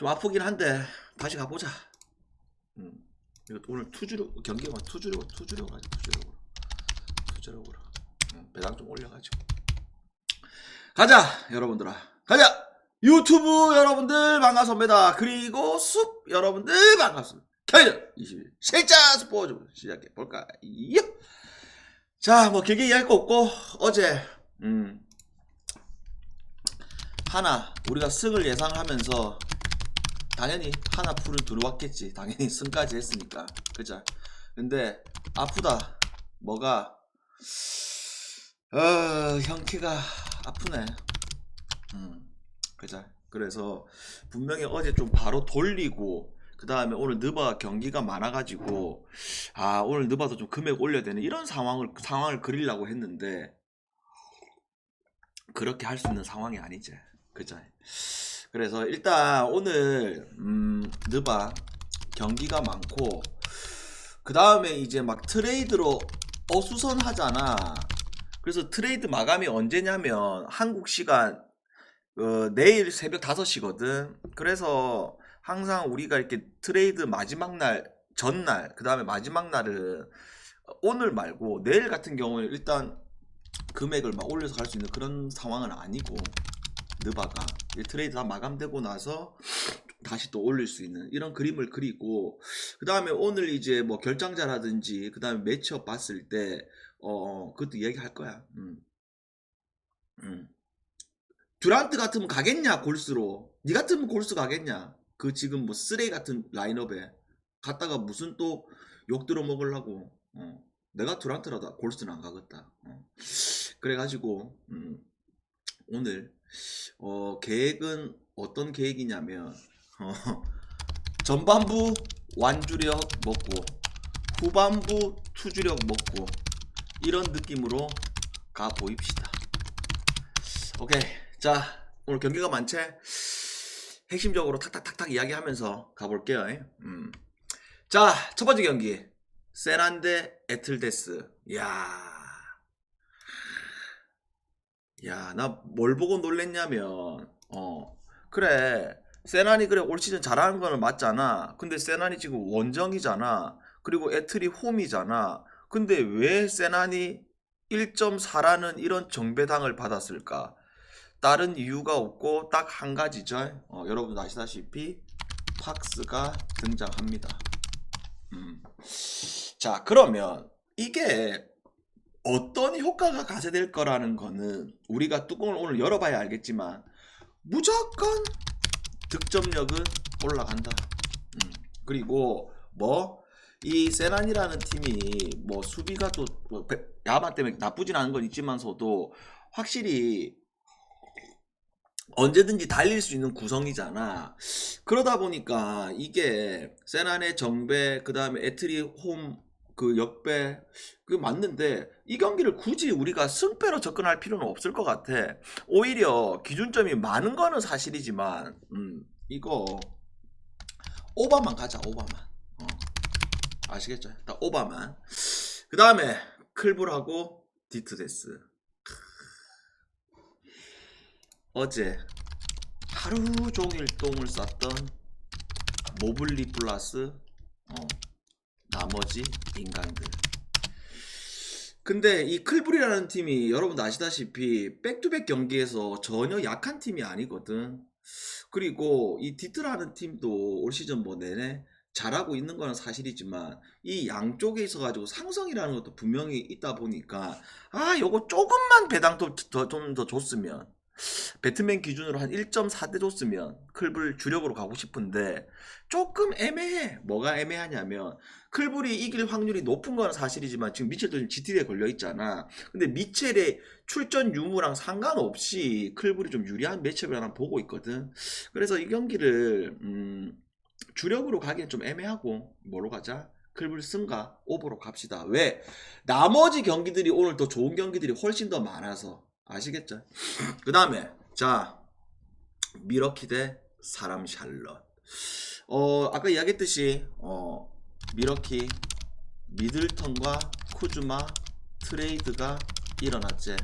좀 아프긴 한데 다시 가보자. 음. 이거 오늘 투주력 경기가 투주력 투주력 하자 투주력으로. 투주력으로. 음, 배당 좀 올려가지고. 가자 여러분들아. 가자! 유튜브 여러분들 반갑습니다. 그리고 숲 여러분들 반갑습니다. 캐리어 21 실자 스포츠 시작해 볼까요? 자 뭐 길게 이야기할 거 없고 어제 음 하나 우리가 승을 예상하면서 당연히 하나 풀을 들어왔겠지. 당연히 승까지 했으니까. 그죠? 근데 아프다. 뭐가 어, 형키가 아프네. 음. 그죠? 그래서 분명히 어제 좀 바로 돌리고 그 다음에 오늘 느바 경기가 많아가지고 아 오늘 느바도 좀 금액 올려야 되는 이런 상황을 상황을 그리려고 했는데 그렇게 할 수 있는 상황이 아니지. 그죠? 그래서 일단 오늘 음, 느바 경기가 많고 그 다음에 이제 막 트레이드로 어수선 하잖아. 그래서 트레이드 마감이 언제냐면 한국 시간 어, 내일 새벽 5시거든. 그래서 항상 우리가 이렇게 트레이드 마지막 날 전날 그 다음에 마지막 날은 오늘 말고 내일 같은 경우에 일단 금액을 막 올려서 갈 수 있는 그런 상황은 아니고 느바가 이 트레이드 다 마감되고 나서 다시 또 올릴 수 있는 이런 그림을 그리고 그 다음에 오늘 이제 뭐 결장자라든지 그 다음에 매치업 봤을 때 어, 그것도 얘기할 거야. 음. 음. 듀란트 같으면 가겠냐 골스로 니 같으면 골스 가겠냐 그 지금 뭐 쓰레기 같은 라인업에 갔다가 무슨 또 욕 들어 먹으려고 어. 내가 듀란트라도 골스는 안 가겠다 어. 그래가지고 음, 오늘 어, 계획은 어떤 계획이냐면 어, 전반부 완주력 먹고 후반부 투주력 먹고 이런 느낌으로 가 보입시다. 오케이 자 오늘 경기가 많지 핵심적으로 탁탁탁탁 이야기하면서 가볼게요. 음. 자 첫 번째 경기 세란데 에틀데스 야 야, 나 뭘 보고 놀랬냐면, 어, 그래, 세난이 그래 올 시즌 잘하는 거는 맞잖아. 근데 세난이 지금 원정이잖아. 그리고 에틀이 홈이잖아. 근데 왜 세난이 1.4라는 이런 정배당을 받았을까? 다른 이유가 없고 딱 한 가지죠. 어, 여러분 아시다시피 팍스가 등장합니다. 음. 자, 그러면 이게 어떤 효과가 가세될 거라는 거는 우리가 뚜껑을 오늘 열어봐야 알겠지만 무조건 득점력은 올라간다. 음, 그리고 뭐 이 세란이라는 팀이 뭐 수비가 또뭐 배- 야마 때문에 나쁘진 않은 건 있지만서도 확실히 언제든지 달릴 수 있는 구성이잖아. 그러다 보니까 이게 세난의 정배 그 다음에 에트리 홈 그 역배 그 맞는데 이 경기를 굳이 우리가 승패로 접근할 필요는 없을 것 같아. 오히려 기준점이 많은 거는 사실이지만 음, 이거 오바만 가자 오바만. 어. 아시겠죠? 딱 오바만. 그 다음에 클불하고 디트데스. 어제 하루 종일 똥을 쌌던 모블리 플러스 어, 나머지 인간들. 근데 이 클불이라는 팀이 여러분도 아시다시피 백투백 경기에서 전혀 약한 팀이 아니거든. 그리고 이 디트라는 팀도 올 시즌 뭐 내내 잘하고 있는 거는 사실이지만 이 양쪽에 있어 가지고 상성이라는 것도 분명히 있다 보니까 아 요거 조금만 배당 좀더 줬으면 배트맨 기준으로 한 1.4대 줬으면 클불 주력으로 가고 싶은데 조금 애매해. 뭐가 애매하냐면 클불이 이길 확률이 높은 건 사실이지만 지금 미첼도 지금 GTD에 걸려 있잖아. 근데 미첼의 출전 유무랑 상관없이 클불이 좀 유리한 매치업을 하나 보고 있거든. 그래서 이 경기를 음, 주력으로 가기엔 좀 애매하고 뭐로 가자? 클불 승가 오버로 갑시다. 왜? 나머지 경기들이 오늘 더 좋은 경기들이 훨씬 더 많아서 아시겠죠? 그 다음에 자 미러키 대 사람 샬럿 어 아까 이야기했듯이 어 미러키 미들턴과 쿠즈마 트레이드가 일어났지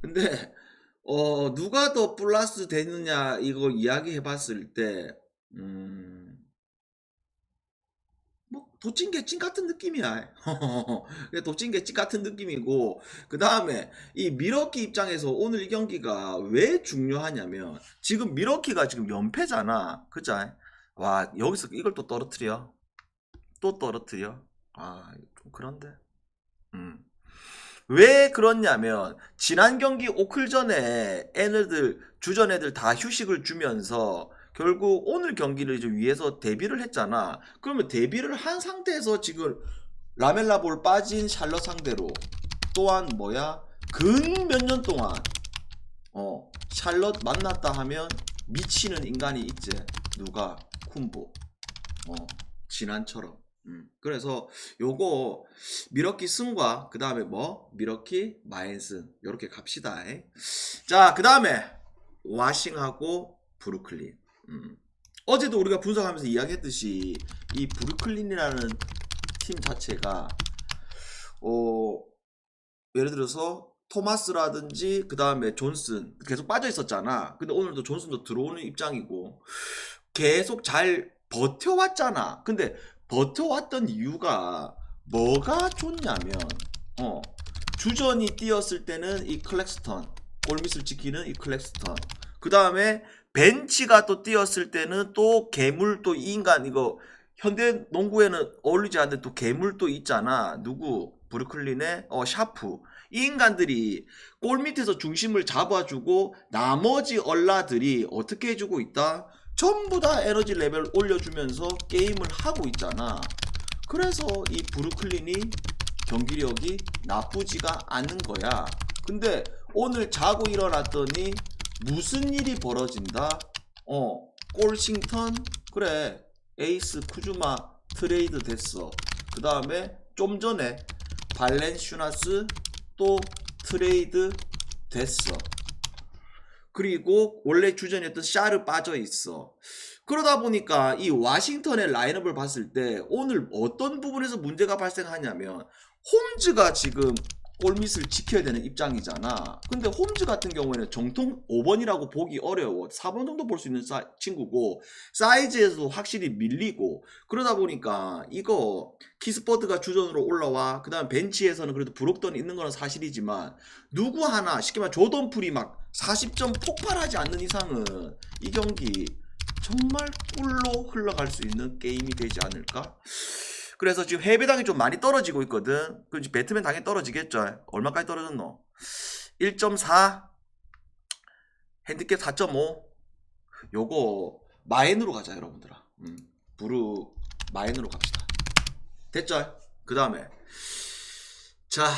근데 어 누가 더 플러스 되느냐 이거 이야기해 봤을 때 음. 뭐 도찐개찐 같은 느낌이야. 도찐개찐 같은 느낌이고 그 다음에 이 미러키 입장에서 오늘 이 경기가 왜 중요하냐면 지금 미러키가 지금 연패잖아. 그자? 와 여기서 이걸 또 떨어뜨려. 또 떨어뜨려. 아 좀 그런데. 음. 왜 그렇냐면 지난 경기 오클 전에 애들 주전 애들 다 휴식을 주면서 결국 오늘 경기를 이제 위해서 데뷔를 했잖아. 그러면 데뷔를 한 상태에서 지금 라멜라 볼 빠진 샬럿 상대로 또한 뭐야 근 몇 년 동안 어 샬럿 만났다 하면 미치는 인간이 있지. 누가 쿤보 어 지난처럼. 음. 그래서 요거 미러키 승과 그 다음에 뭐 미러키 마엔슨 요렇게 갑시다. 자그 다음에 와싱하고 브루클린. 음. 어제도 우리가 분석하면서 이야기했듯이 이 브루클린이라는 팀 자체가 어 예를 들어서 토마스라든지 그 다음에 존슨 계속 빠져 있었잖아. 근데 오늘도 존슨도 들어오는 입장이고 계속 잘 버텨왔잖아. 근데 버텨왔던 이유가 뭐가 좋냐면 어 주전이 뛰었을 때는 이 클렉스턴 골밑을 지키는 이 클렉스턴 그 다음에 벤치가 또 뛰었을 때는 또 괴물 또이 인간 이거 현대 농구에는 어울리지 않는 또 괴물 또 있잖아. 누구? 브루클린의 어 샤프. 이 인간들이 골 밑에서 중심을 잡아주고 나머지 얼라들이 어떻게 해주고 있다? 전부 다 에너지 레벨 올려주면서 게임을 하고 있잖아. 그래서 이 브루클린이 경기력이 나쁘지가 않은 거야. 근데 오늘 자고 일어났더니 무슨 일이 벌어진다? 어, 골싱턴 그래 에이스 쿠즈마 트레이드 됐어. 그 다음에 좀 전에 발렌슈나스 또 트레이드 됐어. 그리고 원래 주전이었던 샤르 빠져 있어. 그러다 보니까 이 와싱턴의 라인업을 봤을 때 오늘 어떤 부분에서 문제가 발생하냐면 홈즈가 지금 골밑을 지켜야 되는 입장이잖아. 근데 홈즈 같은 경우에는 정통 5번이라고 보기 어려워. 4번 정도 볼 수 있는 사- 친구고 사이즈에서도 확실히 밀리고 그러다 보니까 이거 키스퍼드가 주전으로 올라와 그 다음 벤치에서는 그래도 브록던이 있는 거는 사실이지만 누구 하나 쉽게 말해 조던풀이 막 40점 폭발하지 않는 이상은 이 경기 정말 꿀로 흘러갈 수 있는 게임이 되지 않을까? 그래서 지금 해배당이 좀 많이 떨어지고 있거든. 그 이제 배트맨 당연히 떨어지겠죠. 얼마까지 떨어졌노? 1.4 핸디캡 4.5 요거 마엔으로 가자 여러분들아. 음, 부르 마엔으로 갑시다. 됐죠? 그 다음에 자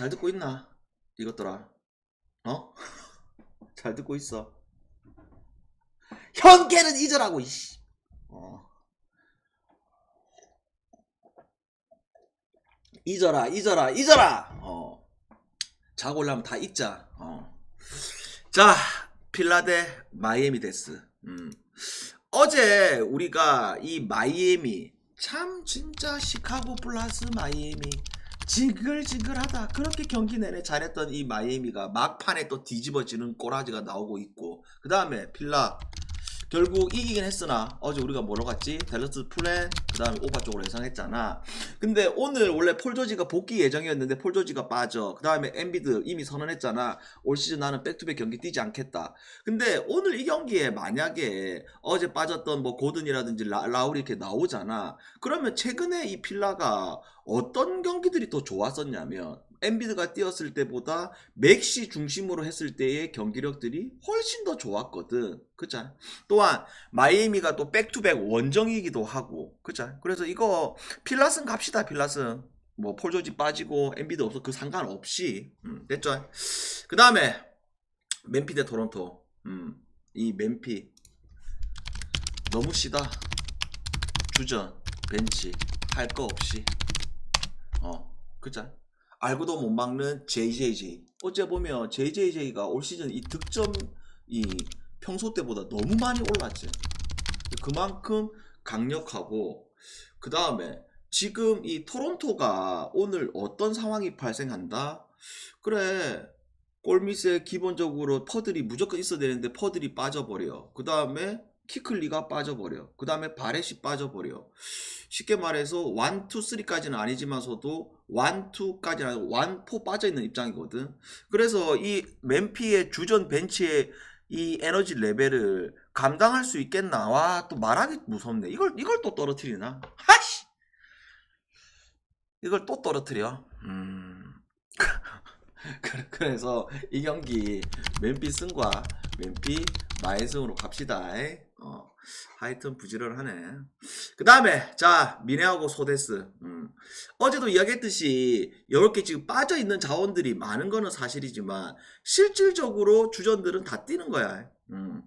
잘 듣고 있나 이것들아? 어? 잘 듣고 있어. 현계는 잊으라고 이씨. 어. 잊어라, 잊어라, 잊어라. 어. 자고 올라면 다 잊자. 어. 자, 필라데 마이애미 데스. 음. 어제 우리가 이 마이애미 참 진짜 시카고 플러스 마이애미 징글징글하다. 그렇게 경기 내내 잘했던 이 마이애미가 막판에 또 뒤집어지는 꼬라지가 나오고 있고 그 다음에 필라 결국 이기긴 했으나 어제 우리가 뭐로 갔지? 댈러스 플랜 그 다음에 오바 쪽으로 예상했잖아. 근데 오늘 원래 폴 조지가 복귀 예정이었는데 폴 조지가 빠져. 그 다음에 엔비드 이미 선언했잖아. 올 시즌 나는 백투백 경기 뛰지 않겠다. 근데 오늘 이 경기에 만약에 어제 빠졌던 뭐 고든이라든지 라, 라울이 이렇게 나오잖아. 그러면 최근에 이 필라가 어떤 경기들이 더 좋았었냐면 엔비드가 뛰었을 때보다 맥시 중심으로 했을 때의 경기력들이 훨씬 더 좋았거든. 그죠? 또한 마이애미가 또 백투백 원정이기도 하고. 그죠? 그래서 이거 필라슨 갑시다. 필라슨. 뭐 폴 조지 빠지고 엔비드 없어 그 상관없이 음, 됐죠? 그 다음에 맨피 대 토론토. 음, 이 맨피 너무 시다. 주전 벤치 할 거 없이 어 그죠? 알고도 못 막는 JJJ. 어째 보면 JJJ가 올 시즌 이 득점 이 평소 때보다 너무 많이 올랐지. 그만큼 강력하고 그 다음에 지금 이 토론토가 오늘 어떤 상황이 발생한다? 그래 골밑에 기본적으로 퍼들이 무조건 있어야 되는데 퍼들이 빠져버려. 그 다음에 키클리가 빠져버려. 그 다음에 바렛이 빠져버려. 쉽게 말해서 1, 2, 3까지는 아니지만서도 1, 2까지는 아니고 1, 4 빠져있는 입장이거든. 그래서 이 맨피의 주전 벤치의 이 에너지 레벨을 감당할 수 있겠나? 와, 또 말하기 무섭네. 이걸, 이걸 또 떨어뜨리나? 하씨! 이걸 또 떨어뜨려? 음. 그- 그래서 이 경기 맨피 승과 맨피 마이승으로 갑시다. 어, 하여튼 부지런하네. 그 다음에 자 미네하고 소데스. 음. 어제도 이야기했듯이 이렇게 지금 빠져 있는 자원들이 많은 거는 사실이지만 실질적으로 주전들은 다 뛰는 거야. 음.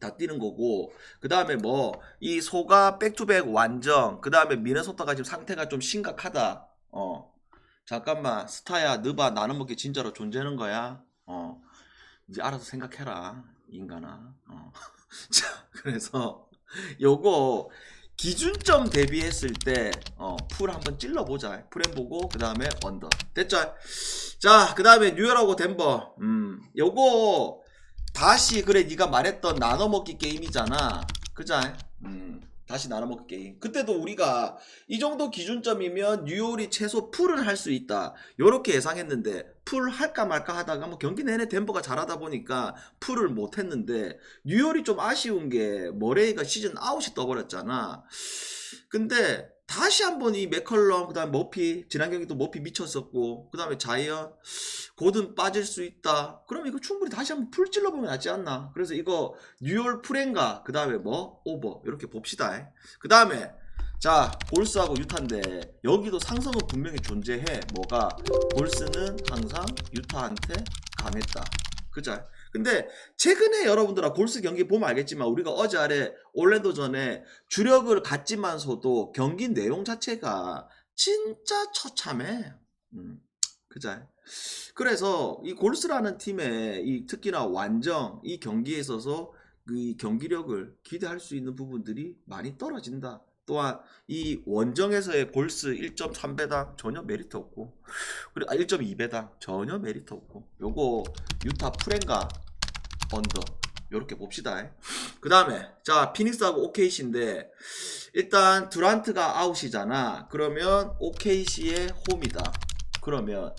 다 뛰는 거고 그 다음에 뭐 이 소가 백투백 완정 그 다음에 미네소타가 지금 상태가 좀 심각하다 어 잠깐만 스타야 느바 나는 먹기 진짜로 존재하는 거야 어 이제 알아서 생각해라 인간아 어. 자 그래서 요거 기준점 대비했을 때 어 풀 한번 찔러보자 풀엔 보고 그 다음에 언더 됐죠 자 그 다음에 뉴욕하고 덴버 음 요거 다시 그래 네가 말했던 나눠 먹기 게임이잖아. 그자? 음. 다시 나눠 먹기 게임. 그때도 우리가 이 정도 기준점이면 뉴올이 최소 풀은 할수 있다. 요렇게 예상했는데 풀 할까 말까 하다가 뭐 경기 내내 덴버가 잘하다 보니까 풀을 못 했는데 뉴올이 좀 아쉬운 게 머레이가 시즌 아웃이 떠버렸잖아. 근데 다시 한번 이 맥컬럼 그다음에 머피 지난 경기도 머피 미쳤었고 그다음에 자이언 고든 빠질 수 있다. 그럼 이거 충분히 다시 한번 풀 찔러 보면 낫지 않나? 그래서 이거 뉴올 프렌가 그 다음에 뭐 오버 이렇게 봅시다. 그 다음에 자 골스하고 유타인데 여기도 상성은 분명히 존재해. 뭐가 골스는 항상 유타한테 강했다. 그죠? 근데 최근에 여러분들아 골스 경기 보면 알겠지만 우리가 어제 아래 올랜도 전에 주력을 갖지만서도 경기 내용 자체가 진짜 처참해. 음, 그자. 그래서 이 골스라는 팀의 이 특히나 완정 이 경기에 있어서 그 경기력을 기대할 수 있는 부분들이 많이 떨어진다. 또한 이 원정에서의 골스 1.3배당 전혀 메리트 없고 그리고 아, 1.2배당 전혀 메리트 없고 요거 유타 프렌가 언더 요렇게 봅시다. 그 다음에 자 피닉스하고 OKC인데 일단 두란트가 아웃이잖아. 그러면 OKC의 홈이다. 그러면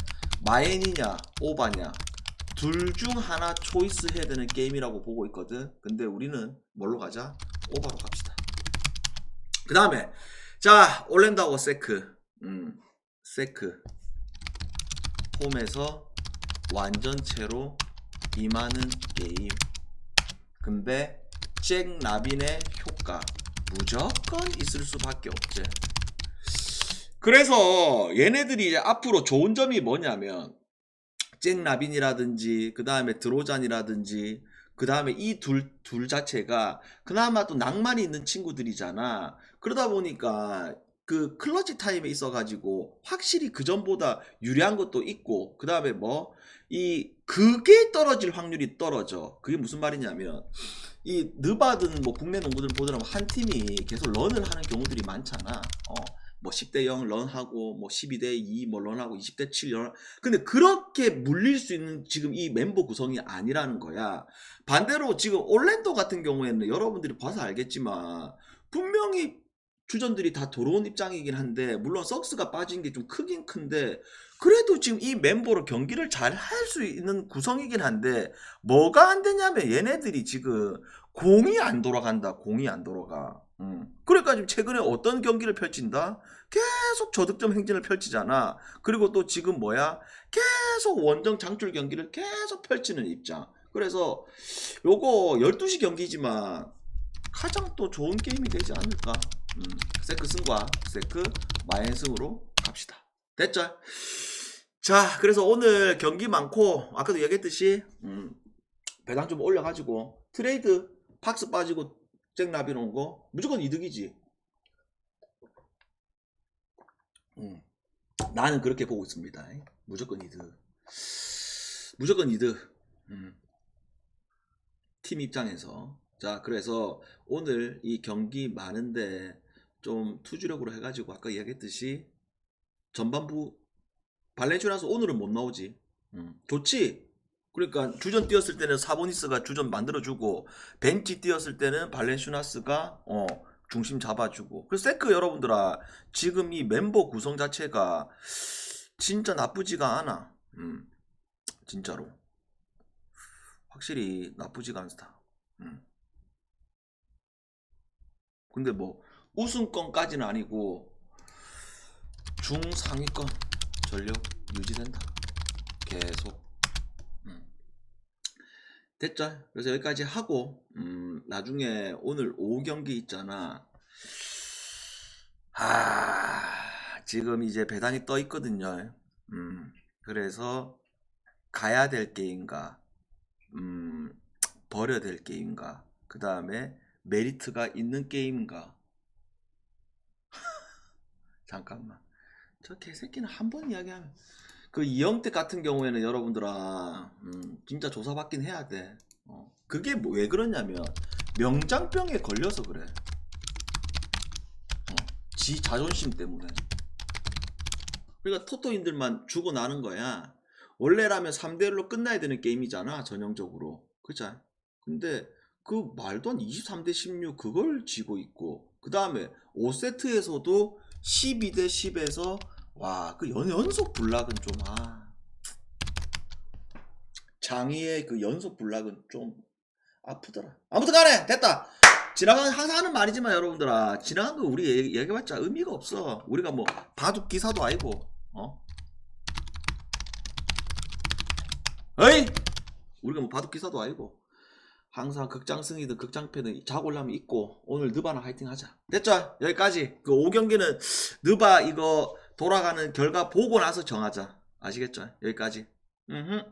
마엔이냐 오바냐 둘 중 하나 초이스 해야 되는 게임이라고 보고 있거든. 근데 우리는 뭘로 가자? 오바로 갑시다. 그 다음에 자 올랜다고 세크 음 세크 홈에서 완전체로 임하는 게임 근데 잭 라빈의 효과 무조건 있을 수밖에 없지 그래서 얘네들이 이제 앞으로 좋은 점이 뭐냐면 잭 라빈이라든지 그 다음에 드로잔이라든지 그 다음에 이 둘 둘 자체가 그나마 또 낭만이 있는 친구들이잖아. 그러다 보니까 그 클러치 타임에 있어가지고 확실히 그 전보다 유리한 것도 있고 그 다음에 뭐 이 그게 떨어질 확률이 떨어져. 그게 무슨 말이냐면 이 느바든 뭐 국내 농구들 보더라도 한 팀이 계속 런을 하는 경우들이 많잖아. 어. 뭐 10대 0 런하고 뭐 12대 2 뭐 런하고 20대 7 런. 근데 그렇게 물릴 수 있는 지금 이 멤버 구성이 아니라는 거야. 반대로 지금 올랜도 같은 경우에는 여러분들이 봐서 알겠지만 분명히 주전들이 다 들어온 입장이긴 한데 물론 석스가 빠진 게 좀 크긴 큰데 그래도 지금 이 멤버로 경기를 잘 할 수 있는 구성이긴 한데 뭐가 안 되냐면 얘네들이 지금 공이 안 돌아간다. 공이 안 돌아가. 음. 그러니까 지금 최근에 어떤 경기를 펼친다? 계속 저득점 행진을 펼치잖아. 그리고 또 지금 뭐야? 계속 원정 장출 경기를 계속 펼치는 입장. 그래서 요거 12시 경기지만 가장 또 좋은 게임이 되지 않을까? 음, 세크 승과 세크 마엔승으로 갑시다. 됐죠? 자, 그래서 오늘 경기 많고 아까도 얘기했듯이 음, 배당 좀 올려가지고 트레이드 박스 빠지고 잭 라빈 온 거 무조건 이득이지. 음, 나는 그렇게 보고 있습니다. 무조건 이득. 무조건 이득. 음. 팀 입장에서 자 그래서 오늘 이 경기 많은데 좀 투주력으로 해가지고 아까 이야기했듯이 전반부 발렌시아라서 오늘은 못 나오지. 음, 좋지. 그러니까 주전 뛰었을 때는 사보니스가 주전 만들어주고 벤치 뛰었을 때는 발렌슈나스가 어 중심 잡아주고. 그래서 세크 여러분들아 지금 이 멤버 구성 자체가 진짜 나쁘지가 않아. 음 진짜로. 확실히 나쁘지가 않다. 음. 근데 뭐 우승권까지는 아니고 중상위권 전력 유지된다. 계속. 음. 됐죠? 그래서 여기까지 하고 음, 나중에 오늘 오후 경기 있잖아. 아 지금 이제 배당이 떠 있거든요. 음, 그래서 가야 될 게임과 음, 버려야 될 게임과 그 다음에 메리트가 있는 게임과 잠깐만. 저 개새끼는 한 번 이야기하면 그 이영택 같은 경우에는 여러분들아 음, 진짜 조사받긴 해야 돼. 어, 그게 뭐 왜 그러냐면 명장병에 걸려서 그래. 어, 지 자존심 때문에. 그러니까 토토인들만 주고 나는 거야. 원래라면 3대1로 끝나야 되는 게임이잖아 전형적으로. 그죠 근데 그 말도 안 23대 16 그걸 지고 있고 그 다음에 5세트에서도 12 대 10에서 와 그 연속 블락은 좀 아. 장희의 그 연속 블락은 좀 아프더라. 아무튼 간에 됐다. 지나간 항상 하는 말이지만 여러분들아 지나간 거 우리 얘기- 얘기해봤자 의미가 없어. 우리가 뭐 바둑 기사도 아니고 어? 어이! 우리가 뭐 바둑 기사도 아니고 항상 극장승이든 극장패든 자골라면 있고 오늘 느바나 화이팅 하자. 됐죠? 여기까지. 그 5경기는 느바 이거 돌아가는 결과 보고 나서 정하자. 아시겠죠? 여기까지. 음흠.